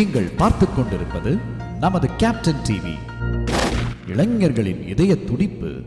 நீங்கள் பார்த்துக் கொண்டிருப்பது நமது கேப்டன் டிவி இளைஞர்களின் இதய துடிப்பு.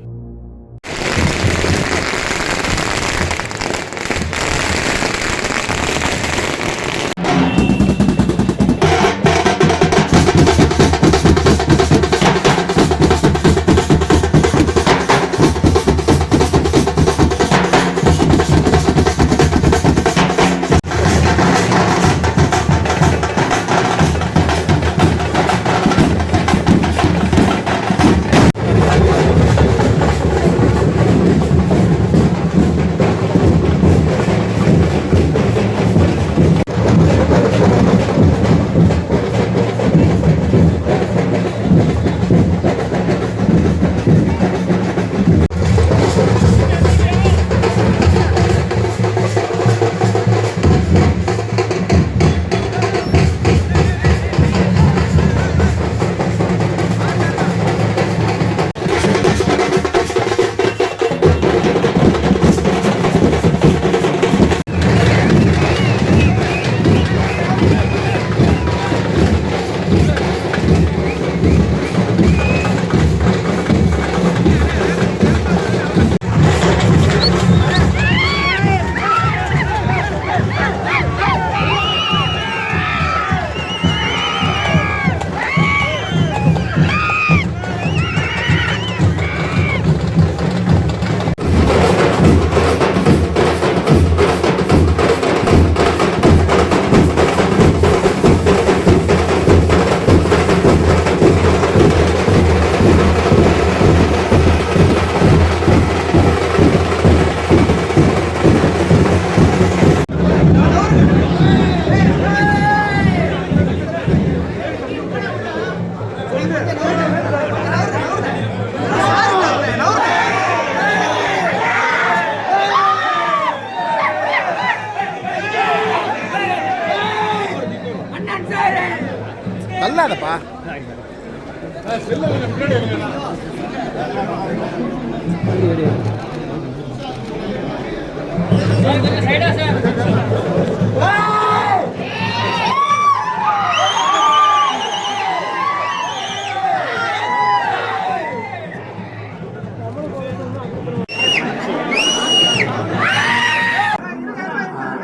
தள்ளாதப்பா.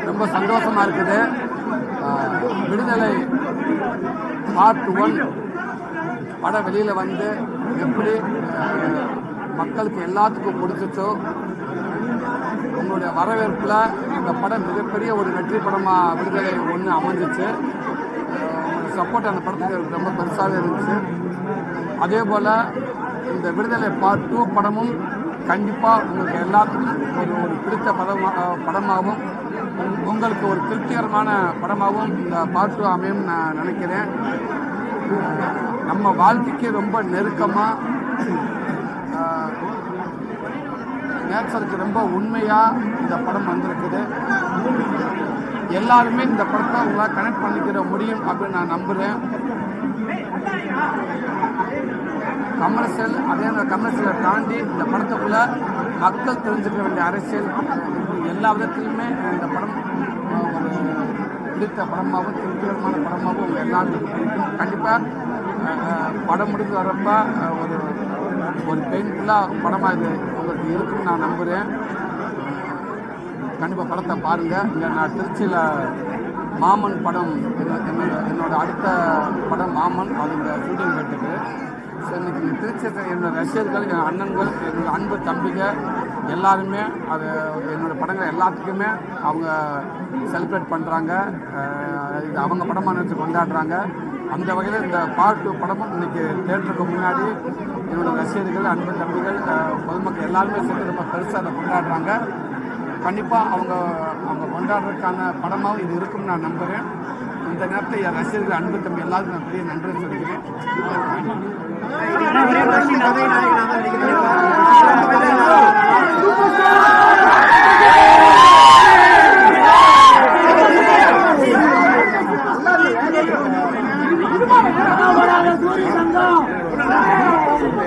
ரொம்ப சந்தோஷமா இருக்குது. விடுதலை பார்ட் ஒன் படம் வெளியில வந்து எப்படி மக்களுக்கு எல்லாத்துக்கும் பிடிச்சிச்சோ உங்களுடைய வரவேற்பில் இந்த படம் மிகப்பெரிய ஒரு வெற்றி படமாக விடுதலை ஒன்று அமைஞ்சிச்சு. ஆஹ் சப்போர்ட் அந்த படத்துக்கு ரொம்ப பெருசாகவே இருந்துச்சு. அதே போல் இந்த விடுதலை பார்ட் டூ படமும் கண்டிப்பாக உங்களுக்கு எல்லாத்துக்கும் ஒரு ஒரு பிடித்த படமாக படமாகவும் உங்களுக்கு ஒரு திருப்திகரமான படமாகவும் இந்த பாட்டு அமையும் நான் நினைக்கிறேன். நம்ம வாழ்க்கைக்கு ரொம்ப நெருக்கமாக நேச்சருக்கு ரொம்ப உண்மையாக இந்த படம் வந்திருக்குது. எல்லாருமே இந்த படத்தை உங்களால் கனெக்ட் பண்ணிக்கிற முடியும் அப்படின்னு நான் நம்புகிறேன் கமர்ஷியல் அதே அந்த கமர்ஷியலை தாண்டி இந்த படத்துக்குள்ள மக்கள் தெரிஞ்சுக்க வேண்டிய அரசியல் எல்லா விதத்திலுமே இந்த படம் ஒரு பிடித்த படமாகவும் திருப்திகரமான படமாகவும் எல்லாத்துக்கும் பிடிக்கும் கண்டிப்பாக படம் முடிஞ்சு வரப்ப ஒரு ஒரு பெயின்ஃபுல்லாக படமாக இது உங்களுக்கு இருக்குன்னு நான் நம்புகிறேன் கண்டிப்பாக படத்தை பாருங்கள் இல்லை நான் திருச்சியில் மாமன் படம் என்னோட அடுத்த படம் மாமன் அதோட ஷூட்டிங் போயிட்டுருக்கு ஸோ இன்னைக்கு திருச்சி என்னோட ரசிகர்கள் என் அண்ணன்கள் என்னோட அன்பு தம்பிகள் எல்லாருமே அது என்னோட படங்கள் எல்லாத்துக்குமே அவங்க செலிப்ரேட் பண்ணுறாங்க இது அவங்க படமாக நினச்சி கொண்டாடுறாங்க. அந்த வகையில் இந்த பார்ட் டூ படமும் இன்னைக்கு தேட்டருக்கு முன்னாடி என்னோட ரசிகர்கள் அன்பு தம்பிகள் பொதுமக்கள் எல்லாருமே சேர்ந்து ரொம்ப பெருசாக அதை கொண்டாடுறாங்க. கண்டிப்பாக அவங்க அவங்க கொண்டாடுறதுக்கான படமாகவும் இது இருக்கும்னு நான் நம்புகிறேன் இந்த நேரத்தில் என் ரசிகர்கள் அன்பு தம்பி எல்லாருக்கும் நான் பெரிய நன்றி சொல்லிக்கிறேன்.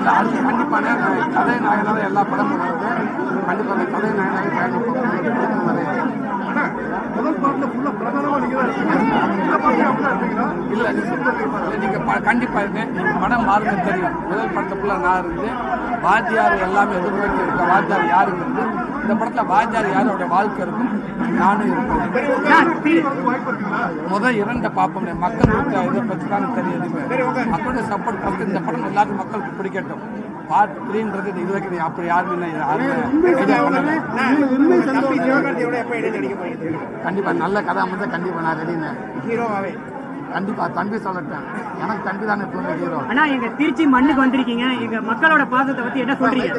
இல்லை அது கண்டிப்பாக நான் கதை நாயனாக எல்லா படமும் வருது. கண்டிப்பாக அந்த கதை நாயனாக பயணம் நிறைய அண்ணா, முதல் பாட்டுல ஃபுல்லா பிரதானமா நீங்க தான் இருக்கீங்க. இந்த பாட்டுல படம் மாறுங்க தெரியும். முதல் படத்துக்குள்ள நான் இருந்து வாத்தியார் எல்லாமே எதிர்பார்த்து இருக்க வாத்தியார் யாருங்கிறது இந்த படத்துல வாத்தியார் யாரோட வாழ்க்கை இருக்கும்? நானும் இருக்குங்களா முதல் இரண்டை பார்ப்போம் மக்கள் இதை பற்றி தான் தெரியுது. மக்களுடைய சப்போர்ட் ஃபஸ்ட்டு இந்த படம் எல்லாருக்கும் மக்களுக்கு பிடிக்கட்டும். பார்ட் த்ரீன்றது இது வரைக்கும் அப்படி யாருமே கண்டிப்பா. நல்ல கதை அமைஞ்சா கண்டிப்பா நான் ரெடினேன் ஹீரோவாவே. கண்டிப்பா தம்பி சொல்லட்டேன். எனக்கு தம்பி தானே எப்பவுமே ஹீரோ அண்ணா எங்க திருச்சி மண்ணுக்கு வந்திருக்கீங்க. எங்க மக்களோட பாசத்தை பத்தி என்ன சொல்றீங்க?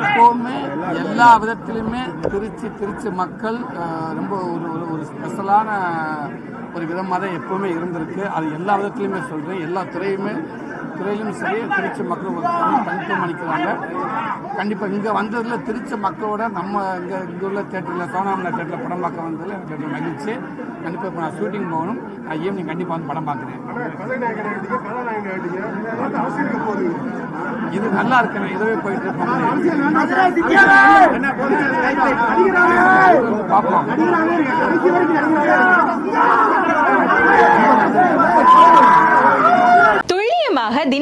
எப்பவுமே எல்லா விதத்திலுமே திருச்சி திருச்சி மக்கள் ரொம்ப ஒரு ஒரு ஸ்பெஷலான ஒரு விதமாக தான் எப்பவுமே இருந்திருக்கு. அது எல்லா விதத்திலுமே சொல்கிறேன் எல்லா துறையுமே துறையிலும் சரி திருச்சி மக்கள் ஒரு தனித்துவம் அளிக்கிறாங்க கண்டிப்பாக இங்கே வந்ததில் திருச்சி மக்களோட நம்ம இங்கே இங்கே உள்ள தேட்டரில் சோனாமலா தேட்டரில் படம் பார்க்க வந்ததில் எனக்கு மகிழ்ச்சி. கண்டிப்பாக இப்போ நான் ஷூட்டிங் போகணும். நான் ஈவினிங் கண்டிப்பாக வந்து படம் பார்க்குறேன். இது நல்லா இருக்குண்ணே இதுவே போயிட்டு இருக்கோம் பார்ப்போம்.